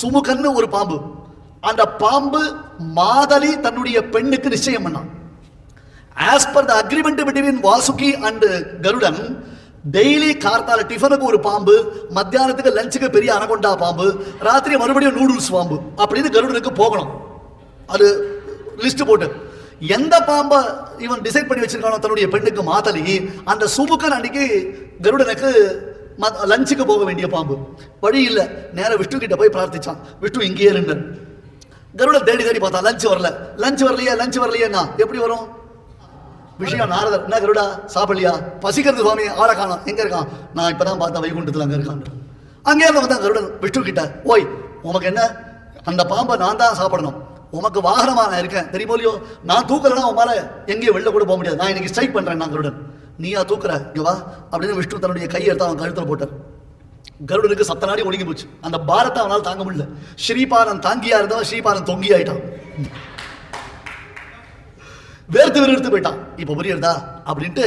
சுமுகன்னு ஒரு பாம்பு. அந்த பாம்பு மாதலி தன்னுடைய பெண்ணுக்கு நிச்சயம் பண்ணான் as per the agreement between Vasuki and Garudan daily கார்த்தால டிஃபனுக்கு ஒரு பாம்பு மத்தியானத்துக்கு லஞ்சுக்கு பெரிய அனகொண்டா பாம்பு ராத்திரி மறுபடியும் நூடுல்ஸ் பாம்பு அப்படின்னு கருடனுக்கு போகணும். அது லிஸ்ட் போட்டு. எந்த பாம்பை இவன் டிசைட் பண்ணி வச்சிருக்கானோ தன்னுடைய பெண்ணுக்கு மாதலி அந்த சுமுக்கன் அன்னைக்கு கருடனுக்கு லஞ்சுக்கு போக வேண்டிய பாம்பு. வழி இல்லை. நேரம் விஷ்ணு கிட்ட போய் பிரார்த்திச்சான். விஷ்ணு இங்கேயே இருந்தார் கருட தேடி தேடி பார்த்தா லஞ்ச் வரல. லஞ்ச் வரலையா? லஞ்ச் வரலையாண்ணா. எப்படி வரும்? விஷயம் நாரதர். என்ன கருடா? சாப்பிடலையா? பசிக்கிறது சுவாமி. ஆளை காணும். எங்க இருக்கான்? நான் இப்பதான் பார்த்தேன். வைகுண்டத்தில் அங்கே இருக்கான். அங்கே இருந்து வந்தான் கருடன். விஷ்ணு கிட்ட ஓய் உமக்கு என்ன? அந்த பாம்பை நான் தான் சாப்பிடணும். உமக்கு வாகனமா நான் இருக்கேன். தெரியுமோ இல்லையோ? நான் தூக்கலன்னா உன் மேலே எங்கேயும் வெளில கூட போக முடியாது. நான் இன்னைக்கு ஸ்ட்ரைக் பண்றேன் நான் கருடன். நீயா தூக்குற இங்க வா அப்படின்னு விஷ்ணு தன்னுடைய கையை எடுத்து அவன் கழுத்துல போட்டார். கருடனுக்கு சத்த நாடி ஒழுங்கி போச்சு. அந்த பாரத்தை அவனால் தாங்க முடியல. ஸ்ரீபாரன் தாங்கியா இருந்தவன் ஸ்ரீபாரன் தொங்கி ஆயிட்டான். வேர்த்து விறுவிறுத்து போயிட்டான். இப்போ புரியுறதா? அப்படின்ட்டு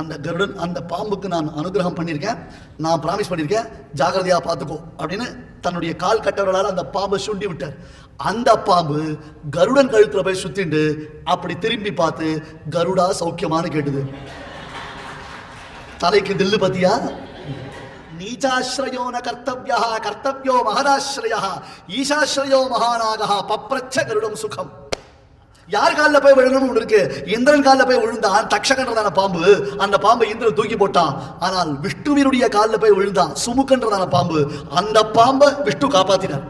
அந்த கருடன் அந்த பாம்புக்கு நான் அனுகிரகம் பண்ணியிருக்கேன். நான் ப்ராமிஸ் பண்ணியிருக்கேன். ஜாகிரதையாக பார்த்துக்கோ அப்படின்னு தன்னுடைய கால் கட்டவர்களால் அந்த பாம்பை சுண்டி விட்டார். அந்த பாம்பு கருடன் கழுத்தில் போய் சுத்திண்டு அப்படி திரும்பி பார்த்து கருடா சௌக்கியமானு கேட்டுது. தலைக்கு தில்லு பத்தியா? நீச்சாஸ்ரயோ ந கர்த்தவியா கர்த்தவியோ மகதாஸ்ரயா ஈசாஸ்ரயோ மகானாகா பப்ரச்ச கருடம் சுகம். யார் காலில் போய் விழுணும்னு ஒன்று இருக்கு? இந்திரன் காலில் போய் விழுந்தான் தக்ஷகன்றதான பாம்பு. அந்த பாம்பை இந்திரன் தூக்கி போட்டான். ஆனால் விஷ்ணுவினுடைய காலில் போய் விழுந்தான் சுமுக்கன்றதான பாம்பு. அந்த பாம்பை விஷ்ணு காப்பாத்தினார்.